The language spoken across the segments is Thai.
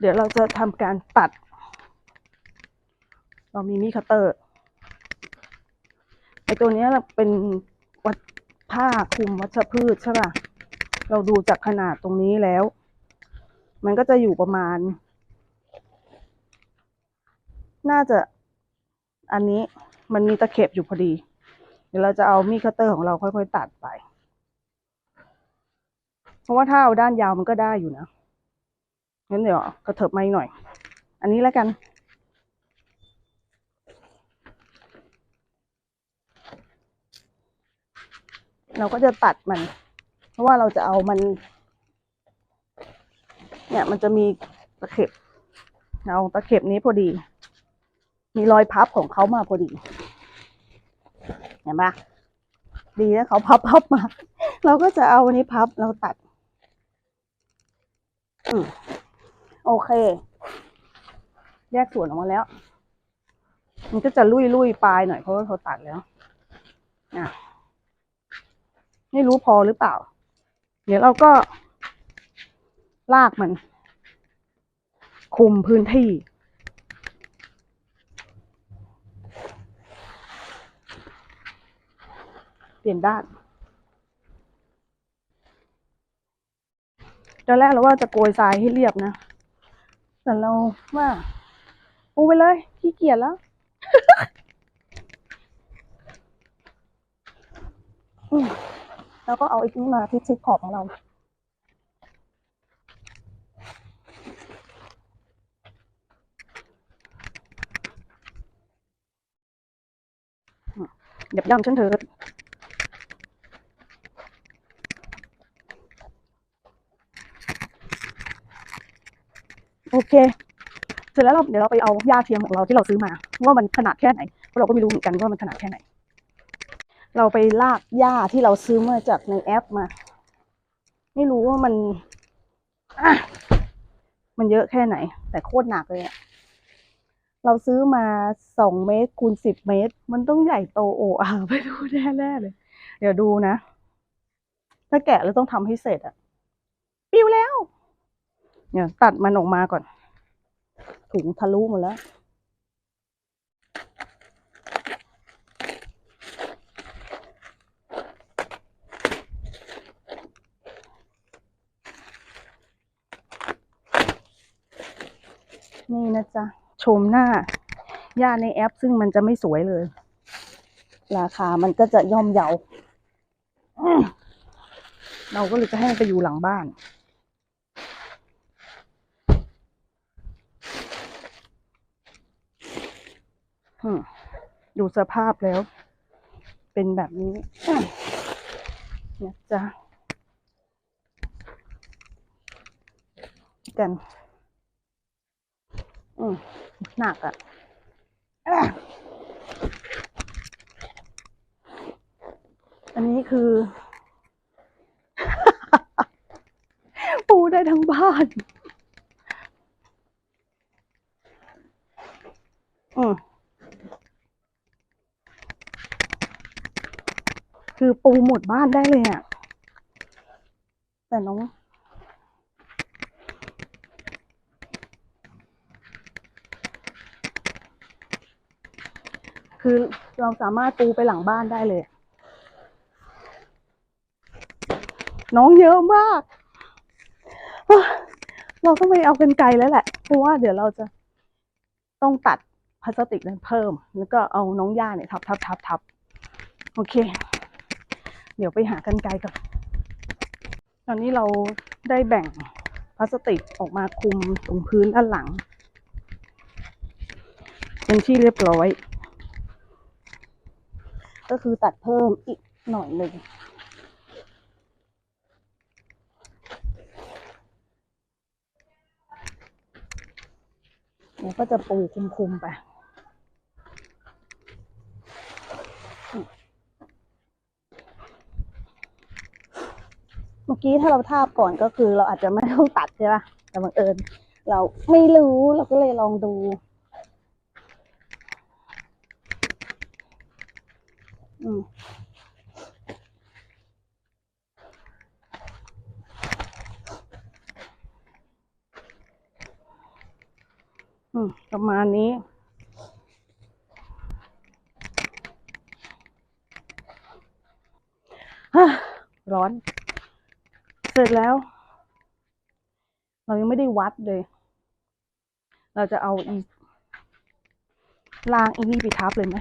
เดี๋ยวเราจะทำการตัด เรามีมีคัตเตอร์ไอตัวนี้เป็นวัดผ้าคลุมวัชพืชใช่ป่ะ เราดูจากขนาดตรงนี้แล้ว มันก็จะอยู่ประมาณ น่าจะอันนี้มันมีตะเข็บอยู่พอดี เดี๋ยวเราจะเอามีดคัตเตอร์ของเราค่อยๆตัดไป เพราะว่าถ้าเอาด้านยาวมันก็ได้อยู่นะ งั้นเดี๋ยวกระเถิบมาอีกหน่อย อันนี้แล้วกัน เราก็จะตัดมัน เพราะว่าเราจะเอามัน เนี่ยมันจะมีตะเข็บเอาตะเข็บนี้พอดี มีรอยพับของเขามาพอดี เห็นปะดีนะเขาพับพับมา เราก็จะเอาอันนี้พับเราตัด อืม โอเค แยกส่วนออกมาแล้ว มันก็จะลุยลุยปลายหน่อยเพราะว่าเขาตัดแล้วอะไม่รู้พอหรือเปล่า เดี๋ยวเราก็ ลากมัน คุมพื้นที่เปลี่ยนด้านตอนแรกเราว่าจะโกยทรายให้เรียบนะ แต่เราว่าปูไปเลยขี้เกียจแล้วแล้วก็เอาไอ้นี้มาพิชิตขอบของเราเดี๋ยวย่ำฉันเถิด อเค เสร็จแล้วเราเดี๋ยวเราไปเอาหญ้าเทียมของเราที่เราซื้อมา ว่ามันขนาดแค่ไหนเพราะเราก็ไม่รู้เหมือนกันว่ามันขนาดแค่ไหน เราไปลากหญ้าที่เราซื้อมาจากในแอปมา ไม่รู้ว่ามันอมันเยอะแค่ไหน แต่โคตรหนักเลยอะเราซื้อมาสองเมตรคูณสิบเมตร มันต้องใหญ่โตโอ้อาไปดูแน่ๆเลย เดี๋ยวดูนะ ถ้าแกะแล้วต้องทำให้เสร็จอะปิวแล้ว เนี่ยตัดมันออกมาก่อน ถุงทะลุหมดแล้ว นี่นะจ๊ะ ชมหน้าย่าในแอปซึ่งมันจะไม่สวยเลย ราคามันก็จะย่อมเยา เราก็เลยจะให้ไปอยู่หลังบ้าน ดูสภาพแล้ว เป็นแบบนี้นะจ๊ะกัน อืมหนักอะอะ อันนี้คือ ปูได้ทั้งบ้าน อืม คือปูหมดบ้านได้เลยอะแต่น้องคือเราสามารถปูไปหลังบ้านได้เลย น้องเยอะมากเอ้อเราต้องไปเอากันไกลแล้วแหละ เพราะว่าเดี๋ยวเราจะต้องตัดพลาสติกนั้นเพิ่ม แล้วก็เอาน้องย่าเนี่ยทับทับทับทับโอเค เดี๋ยวไปหากันไกลก่อนตอนนี้เราได้แบ่งพลาสติกออกมาคุมตรงพื้นด้านหลัง เป็นที่เรียบร้อย ก็คือตัดเพิ่มอีกหน่อยหนึ่งแล้วก็จะปูคุมๆไป เมื่อกี้ถ้าเราทาบก่อนก็คือเราอาจจะไม่ต้องตัดใช่ปะแต่บังเอิญเราไม่รู้เราก็เลยลองดูอืมประมาณนี้ร้อน ร็จแล้ว เรายังไม่ได้วัดเลย เราจะเอาอีลางอีนี่ไปทับเลยไหม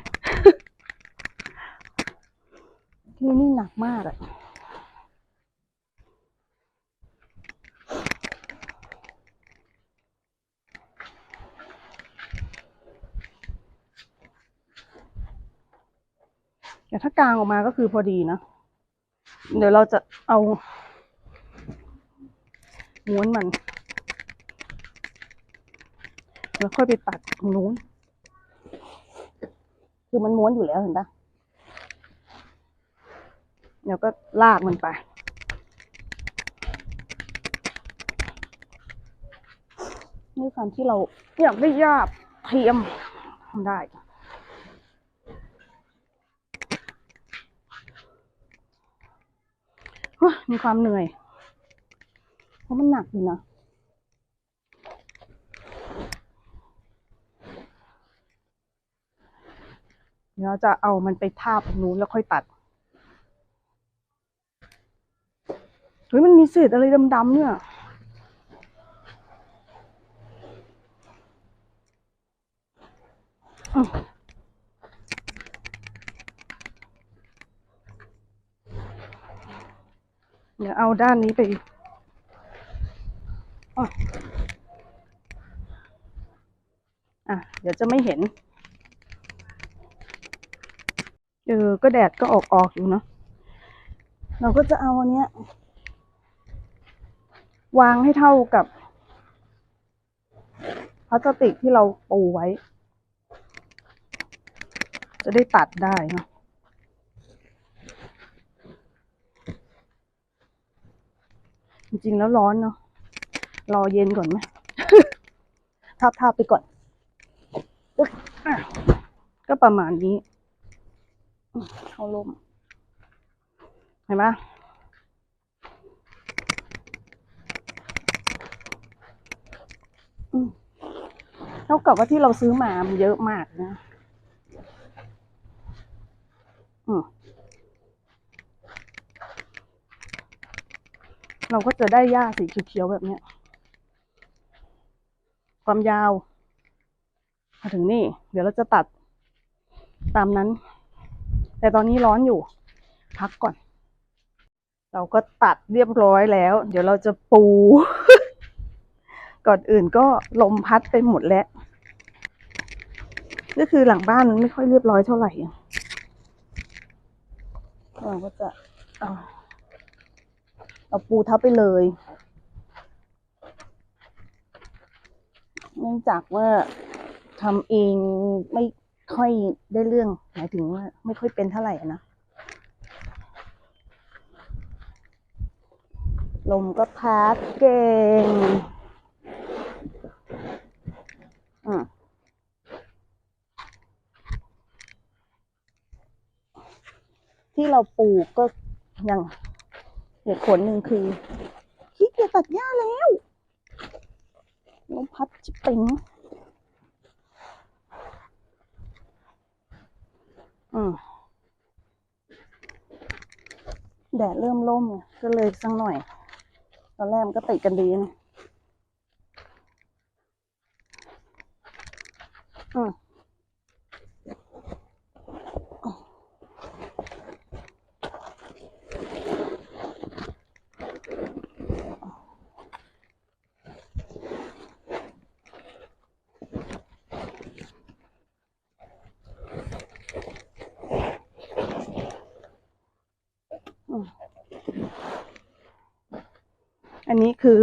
ที่นี่หนักมากอะแต่ถ้ากลางออกมาก็คือพอดีนะ เดี๋ยวเราจะเอา ม้วนมัน แล้วค่อยไปตัดตรงนู้น คือมันม้วนอยู่แล้วเห็นปะเดี๋ยวก็ลากมันไปด้วยความที่เราอยากได้หญ้าเทียมทำได้มีความเหนื่อย เพราะมันหนักอยู่นะเดี๋ยวเราจะเอามันไปทาบนู้นแล้วค่อยตัดเฮ้ยมันมีเศษอะไรดำๆเนี่ยเดี๋ยวเอาด้านนี้ไปอะอะ เดี๋ยวจะไม่เห็น เออ ก็แดดก็ออกออกอยู่เนาะ เราก็จะเอาอันเนี้ย วางให้เท่ากับพลาสติกที่เราปูไว้ จะได้ตัดได้เนาะจริงๆแล้วร้อนเนาะรอเย็นก่อนไหมทับทับไปก่อน ก็ประมาณนี้เข้าร่มเห็นไหมเท่ากับว่าที่เราซื้อมามันเยอะมากนะเราก็จะได้หญ้าสีเขียวๆแบบนี้ ความยาว มาถึงนี่ เดี๋ยวเราจะตัดตามนั้น แต่ตอนนี้ร้อนอยู่ พักก่อน เราก็ตัดเรียบร้อยแล้ว เดี๋ยวเราจะปู ก่อนอื่นก็ลมพัดไปหมดแล้วก็คือหลังบ้านมันไม่ค่อยเรียบร้อยเท่าไหร่เราก็จะเอาเอาปูทับไปเลยเนื่องจากว่า ทำเองไม่ค่อยได้เรื่องหมายถึงว่า ไม่ค่อยเป็นเท่าไหร่นะลมก็พัดเก่งอืมที่เราปลูกก็อย่างเหตุผลหนึ่งคือขี้เกียจตัดหญ้าแล้วลมพัดจิปิง อืมแดดเริ่มร่มไงก็เลยสักหน่อย ตอนแรกมันก็ติดกันดีนะอืม อันนี้คือ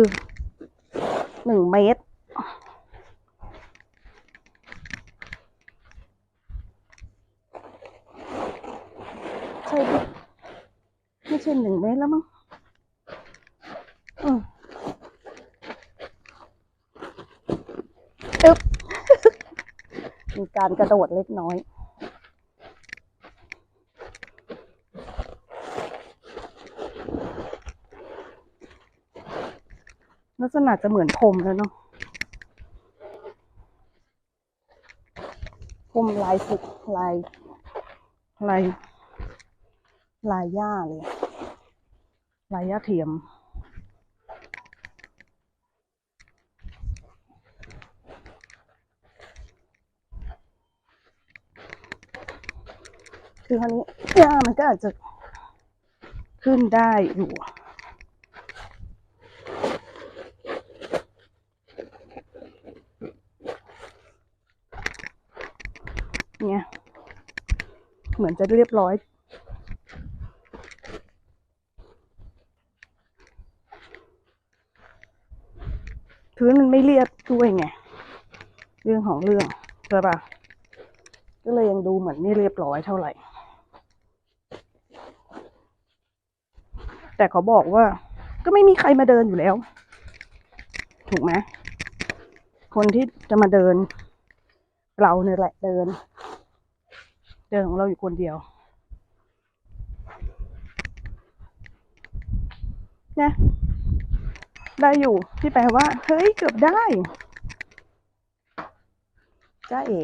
หนึ่งเมตร ใช่ไม่ใช่หนึ่งเมตรแล้วมั้งอืมตึ๊บมีการกระโดดเล็กน้อย ลัก ษณะจะเหมือนพรมแล้วเนาะคุมลายสุกลายลายลายหญ้าเลยลายหญ้าเทียม คือคราวนี้หญ้ามันก็อาจจะขึ้นได้อยู่ เห มือนจะเรียบร้อย พื้นมันไม่เรียบด้วยไง เรื่องของเรื่องใช่ปะก็เลยยังดูเหมือนไม่เรียบร้อยเท่าไหร่ แต่เขาบอกว่า ก็ไม่มีใครมาเดินอยู่แล้ว ถูกไหมคนที่จะมาเดิน เราเนี่ยแหละเดิน ดินของเราอยู่คนเดียวนะได้อยู่ที่แปลว่า เฮ้ย เกือบได้จ้าเอ๋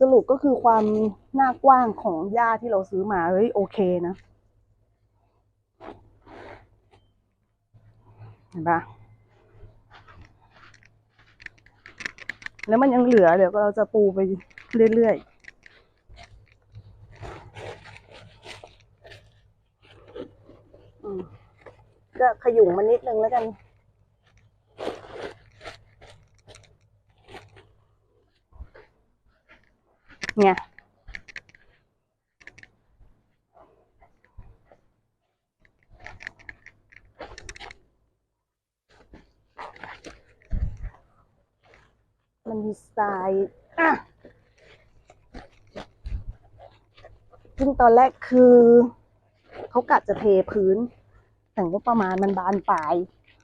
สรุปก็คือความหน้ากว้างของหญ้าที่เราซื้อมา เฮ้ย โอเคนะ เห็นปะ แล้วมันยังเหลือเดี๋ยวเราจะปูไปเรื่อยๆก็ขยุ่งมันนิดนึงแล้วกัน เนี่ย มันมีทรายอะซึ่งตอนแรกคือ เขากะจะเทพื้น แต่งบประมาณมันบานปลาย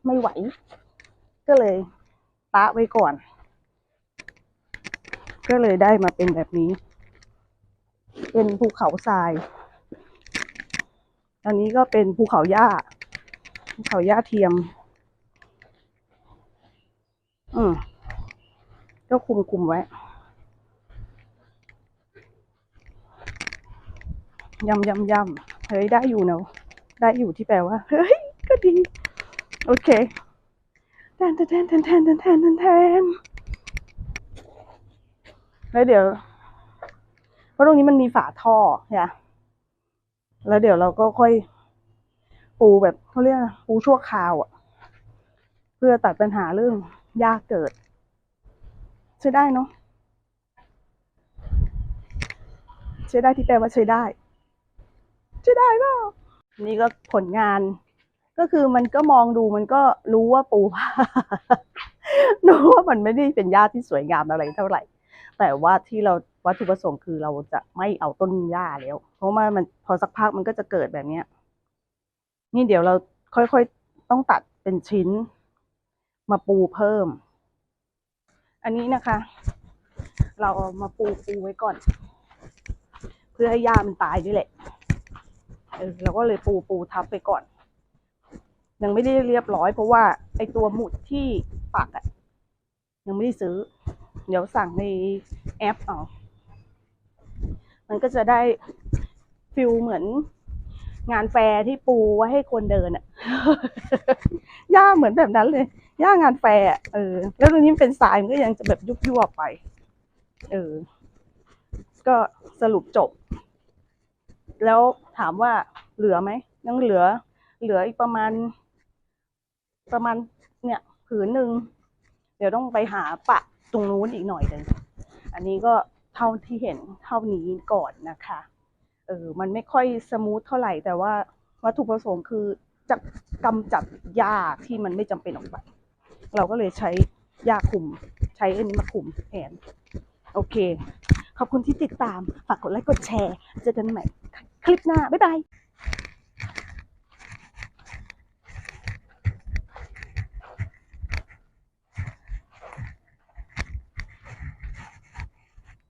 ไม่ไหว ก็เลยตะไว้ก่อน ก็เลยได้มาเป็นแบบนี้ เป็นภูเขาทราย อันนี้ก็เป็นภูเขาหญ้า ภูเขาหญ้าเทียม อืม ก็คุมคุมไว้ ยำยำยำเฮ้ย ได้อยู่เนาะได้อยู่ที่แปลว่า เฮ้ย ก็ดี โอเคแทนแทนแทนแทนแทนแทนแทนแล้วเดี๋ยวเพราะตรงนี้มันมีฝาท่อเนี่ยแล้วเดี๋ยวเราก็ค่อย ปูแบบเขาเรียกปูชั่วคราวอะเพื่อตัดปัญหาเรื่องยากเกิด ใช้ได้เนาะใช้ได้ที่แปลว่าใช้ได้ใช้ได้เปล่านี่ก็ผลงาน ก็คือมันก็มองดูมันก็รู้ว่าปูผ้ารู้ว่ามันไม่ได้เป็นหญ้าที่สวยงามอะไรเท่าไหร่ แต่ว่าที่เราวัตถุประสงค์คือเราจะไม่เอาต้นหญ้าแล้ว เพราะว่ามันพอสักพักมันก็จะเกิดแบบเนี้ย นี่เดี๋ยวเราค่อยๆต้องตัดเป็นชิ้น มาปูเพิ่ม อันนี้นะคะ เราเอามาปูปูไว้ก่อน เพื่อให้หญ้ามันตายนี่แหละเออเราก็เลยปูปูทับไปก่อน ยังไม่ได้เรียบร้อยเพราะว่า ไอตัวหมุดที่ปักอะยังไม่ได้ซื้อ เดี๋ยวสั่งในแอปเอา มันก็จะได้ฟิลเหมือนงานแฟร์ที่ปูไว้ให้คนเดินอะย่าเหมือนแบบนั้นเลย ย่างานแฟร์เออ แล้วตรงนี้เป็นทรายมันก็ยังจะแบบยุบยวบไป เออ ก็สรุปจบ แล้วถามว่าเหลือไหมยังเหลือ เหลืออีกประมาณ ประมาณเนี่ยผืนหนึ่งเดี๋ยวต้องไปหาปะตรงนู้นอีกหน่อยหนึ่งอันนี้ก็เท่าที่เห็นเท่านี้ก่อนนะคะ เออ มันไม่ค่อยสมูทเท่าไหร่แต่ว่าวัตถุประสงค์คือจะกำจัดหญ้าที่มันไม่จำเป็นออกไป เราก็เลยใช้ยาคุม ใช้อันนี้มาคุมแทนโอเค ขอบคุณที่ติดตาม ฝากกดไลค์กดแชร์ เจอกันใหม่คลิปหน้า บ๊ายบาย